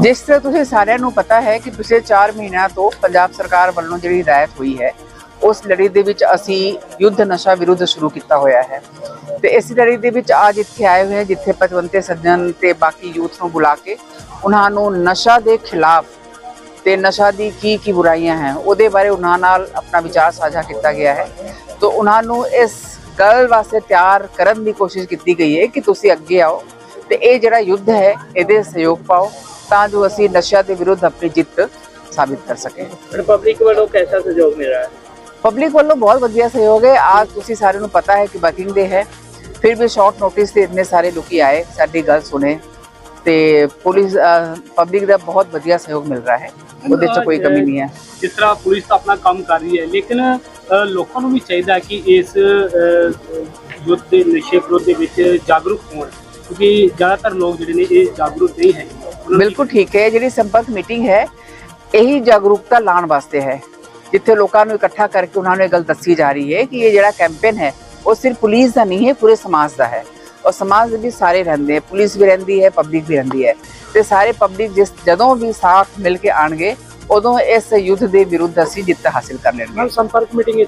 ਜਿਸ ਤਰ੍ਹਾਂ ਤੁਸੀਂ ਸਾਰਿਆਂ ਨੂੰ ਪਤਾ ਹੈ ਕਿ ਪਿਛਲੇ 4 ਮਹੀਨਿਆਂ ਤੋਂ ਪੰਜਾਬ ਸਰਕਾਰ ਵੱਲੋਂ ਜਿਹੜੀ ਹਦਾਇਤ ਹੋਈ ਹੈ ਉਸ ਲੜੀ ਦੇ ਵਿੱਚ ਅਸੀਂ ਯੁੱਧ ਨਸ਼ਾ ਵਿਰੁੱਧ ਸ਼ੁਰੂ ਕੀਤਾ ਹੋਇਆ ਹੈ। ਤੇ ਇਸ ਲੜੀ ਦੇ ਵਿੱਚ ਅੱਜ ਇੱਥੇ ਆਏ ਹੋਏ ਹਾਂ, ਜਿੱਥੇ ਪਚਵੰਤੇ ਸੱਜਣ ਤੇ ਬਾਕੀ ਯੂਥ ਨੂੰ ਬੁਲਾ ਕੇ ਉਹਨਾਂ ਨੂੰ ਨਸ਼ਾ ਦੇ ਖਿਲਾਫ ਤੇ ਨਸ਼ਾ ਦੀ ਕੀ ਕੀ ਬੁਰਾਈਆਂ ਹੈ, ਉਹਦੇ ਬਾਰੇ ਉਹਨਾਂ ਨਾਲ ਆਪਣਾ ਵਿਚਾਰ ਸਾਂਝਾ ਕੀਤਾ ਗਿਆ ਹੈ। ਤੋਂ ਉਹਨਾਂ ਨੂੰ ਇਸ ਗੱਲ ਵਾਸਤੇ ਤਿਆਰ ਕਰਨ ਦੀ ਕੋਸ਼ਿਸ਼ ਕੀਤੀ ਗਈ ਹੈ ਕਿ ਤੁਸੀਂ ਅੱਗੇ ਆਓ ਤੇ ਇਹ ਜਿਹੜਾ ਯੁੱਧ ਹੈ, ਇਹਦੇ ਸਹਿਯੋਗ ਪਾਓ ਤਾਂ ਜੋ ਅਸੀਂ ਨਸ਼ਾ ਦੇ ਵਿਰੁੱਧ ਆਪਣੀ ਜਿੱਤ ਸਾਬਿਤ ਕਰ ਸਕੇ ਪਬਲਿਕ ਵੱਲੋਂ ਕੈਸਾ ਸਹਿਯੋਗ ਮਿਲ ਰਿਹਾ ਹੈ? ਪਬਲਿਕ ਵੱਲੋਂ ਬਹੁਤ ਵਧੀਆ ਸਹਿਯੋਗ ਹੈ। ਅੱਜ ਤੁਸੀਂ ਸਾਰਿਆਂ ਨੂੰ ਪਤਾ ਹੈ ਕਿ ਵਰਕਿੰਗ ਡੇ ਹੈ। ਫਿਰ ਵੀ ਸ਼ਾਰਟ ਨੋਟਿਸ ਤੇ ਇੰਨੇ ਸਾਰੇ ਲੋਕੀ ਆਏ ਸਾਡੀ ਗੱਲ ਸੁਣੇ ਤੇ ਪੁਲਿਸ ਪਬਲਿਕ ਦਾ ਬਹੁਤ ਵਧੀਆ ਸਹਿਯੋਗ ਮਿਲ ਰਿਹਾ ਹੈ। ਉਹਦੇ ਚ ਕੋਈ ਕਮੀ ਨਹੀਂ ਹੈ। ਜਿਸ ਤਰ੍ਹਾਂ ਪੁਲਿਸ ਤਾਂ ਆਪਣਾ ਕੰਮ ਕਰ ਰਹੀ ਹੈ ਲੇਕਿਨ ਲੋਕਾਂ ਨੂੰ ਵੀ ਚਾਹੀਦਾ ਕਿ ਇਸ ਯੁੱਧ ਦੇ ਨਸ਼ੇ ਵਿਰੁੱਧ ਦੇ ਵਿੱਚ ਜਾਗਰੂਕ ਹੋਣ। ਕਿਉਂਕਿ ਜ਼ਿਆਦਾਤਰ ਲੋਕ ਜਿਹੜੇ ਨੇ ਇਹ ਜਾਗਰੂਕ ਨਹੀਂ ਹੈ ਬਿਲਕੁਲ ਠੀਕ ਹੈ। ਜਿਹੜੀ ਸੰਪਰਕ ਮੀਟਿੰਗ ਹੈ ਇਹੀ ਜਾਗਰੂਕਤਾ ਲਾਉਣ ਵਾਸਤੇ ਹੈ। जिथे लोगों इकट्ठा करके उन्होंने गल दसी जा रही है कि ये जो कैंपेन है वह सिर्फ़ पुलिस का नहीं है पूरे समाज का है। और समाज भी सारे रहेंगे पुलिस भी रही है पब्लिक भी रही है। तो सारे पब्लिक जिस जदों भी साथ मिल के आएँगे उदों इस युद्ध के विरुद्ध असी जित हासिल कर लेंगे संपर्क मीटिंग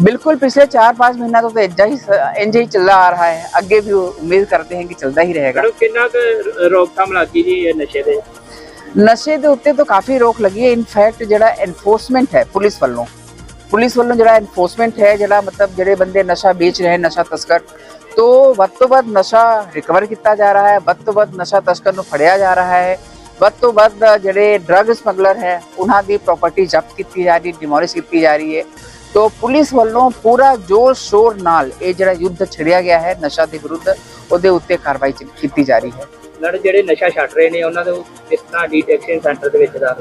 बिल्कुल पिछले चार पाँच महीना तो इंजा ही इंज ही चलता आ रहा है। अगे भी उम्मीद करते हैं कि चलता ही रहेगा। कि रोकथाम लागी जी नशे ਨਸ਼ੇ ਦੇ ਉੱਤੇ ਤਾਂ ਕਾਫੀ ਰੋਕ ਲੱਗੀ ਹੈ। ਇਨਫੈਕਟ ਜਿਹੜਾ ਐਨਫੋਰਸਮੈਂਟ ਹੈ ਪੁਲਿਸ ਵੱਲੋਂ ਪੁਲਿਸ ਵੱਲੋਂ ਜਿਹੜਾ ਐਨਫੋਰਸਮੈਂਟ ਹੈ, ਜਿਹੜਾ ਮਤਲਬ ਜਿਹੜੇ ਬੰਦੇ ਨਸ਼ਾ ਵੇਚ ਰਹੇ, ਨਸ਼ਾ ਤਸਕਰ, ਤੋਂ ਵੱਧ ਤੋਂ ਵੱਧ ਨਸ਼ਾ ਰਿਕਵਰ ਕੀਤਾ ਜਾ ਰਿਹਾ ਹੈ, ਵੱਧ ਤੋਂ ਵੱਧ ਨਸ਼ਾ ਤਸਕਰ ਨੂੰ ਫੜਿਆ ਜਾ ਰਿਹਾ ਹੈ, ਵੱਧ ਤੋਂ ਵੱਧ ਜਿਹੜੇ ਡਰੱਗ ਸਮਗਲਰ ਹੈ, ਉਹਨਾਂ ਦੀ ਪ੍ਰਾਪਰਟੀ ਜ਼ਬਤ ਕੀਤੀ ਜਾ ਰਹੀ ਡਿਮੋਲਿਸ਼ ਕੀਤੀ ਜਾ ਰਹੀ ਹੈ। ਤੋਂ ਪੁਲਿਸ ਵੱਲੋਂ ਪੂਰਾ ਜੋਰ ਸ਼ੋਰ ਨਾਲ ਇਹ ਜਿਹੜਾ ਯੁੱਧ ਛਿੜਿਆ ਗਿਆ ਹੈ, ਨਸ਼ਾ ਦੇ ਵਿਰੁੱਧ, ਉਹਦੇ ਉੱਤੇ ਕਾਰਵਾਈ ਕੀਤੀ ਜਾ ਰਹੀ ਹੈ। ਲੜ ਜਿਹੜੇ ਨਸ਼ਾ ਛੱਡ ਰਹੇ ਨੇ, ਉਹਨਾਂ ਦੇ ਕਿਸ ਤਰ੍ਹਾਂ ਡਿਟੈਕਸ਼ਨ ਸੈਂਟਰ ਦੇ ਵਿੱਚ ਦਾ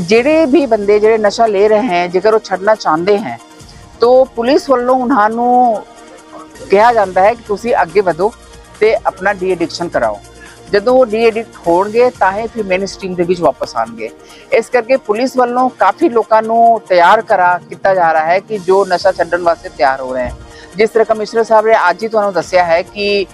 ਜਿਹੜੇ ਵੀ ਬੰਦੇ ਜਿਹੜੇ ਨਸ਼ਾ ਲੈ ਰਹੇ ਹੈ, ਜੇਕਰ ਉਹ ਛੱਡਣਾ ਚਾਹੁੰਦੇ ਹੈ, ਤਾਂ ਪੁਲਿਸ ਵੱਲੋਂ ਉਹਨਾਂ ਨੂੰ ਕਿਹਾ ਜਾਂਦਾ ਹੈ ਕਿ ਤੁਸੀਂ ਅੱਗੇ ਵਧੋ ਤੇ ਆਪਣਾ ਡੀ ਐਡਿਕਸ਼ਨ ਕਰਾਓ। ਜਦੋਂ ਉਹ ਡੀ ਐਡਿਕਟ ਹੋਣਗੇ, ਤਾਂ ਹੀ ਫਿਰ ਮੇਨ ਸਟ੍ਰੀਮ ਦੇ ਵਿੱਚ ਵਾਪਸ ਆਣਗੇ। ਇਸ ਕਰਕੇ ਪੁਲਿਸ ਵੱਲੋਂ ਕਾਫੀ ਲੋਕਾਂ ਨੂੰ ਤਿਆਰ ਕਰਾ, ਕੀਤਾ ਜਾ ਰਿਹਾ ਹੈ ਕਿ ਜੋ ਨਸ਼ਾ ਛੱਡਣ ਵਾਸਤੇ ਤਿਆਰ ਹੋ ਰਹੇ ਹੈ। ਜਿਸ ਤਰ੍ਹਾਂ ਕਮਿਸ਼ਨਰ ਸਾਹਿਬ ਨੇ ਅੱਜ ਹੀ ਤੁਹਾਨੂੰ ਦੱਸਿਆ ਹੈ ਕਿ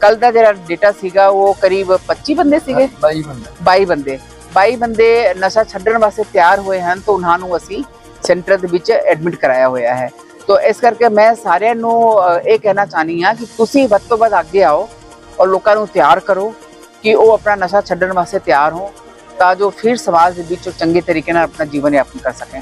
ਕੱਲ ਦਾ ਜਿਹੜਾ ਡੇਟਾ ਸੀਗਾ ਉਹ ਕਰੀਬ 25 ਬੰਦੇ ਸੀਗੇ? 22 ਬੰਦੇ। 22 ਬੰਦੇ। 22 ਬੰਦੇ ਨਸ਼ਾ ਛੱਡਣ ਵਾਸਤੇ ਤਿਆਰ ਹੋਏ ਹਨ ਤਾਂ ਉਹਨਾਂ ਨੂੰ ਅਸੀਂ ਸੈਂਟਰ ਦੇ ਵਿੱਚ ਐਡਮਿਟ ਕਰਾਇਆ ਹੋਇਆ ਹੈ। ਤਾਂ ਇਸ ਕਰਕੇ ਮੈਂ ਸਾਰਿਆਂ ਨੂੰ ਇਹ ਕਹਿਣਾ ਚਾਹਨੀ ਹਾਂ ਕਿ ਤੁਸੀਂ ਵੱਧ ਤੋਂ ਵੱਧ ਅੱਗੇ ਆਓ ਔਰ ਲੋਕਾਂ ਨੂੰ ਤਿਆਰ ਕਰੋ ਕਿ ਉਹ ਆਪਣਾ ਨਸ਼ਾ ਛੱਡਣ ਵਾਸਤੇ ਤਿਆਰ ਹੋ ਤਾਂ ਜੋ ਫਿਰ ਸਮਾਜ ਦੇ ਵਿੱਚ ਉਹ ਚੰਗੇ ਤਰੀਕੇ ਨਾਲ ਆਪਣਾ ਜੀਵਨ ਯਾਪਨ ਕਰ ਸਕਣ।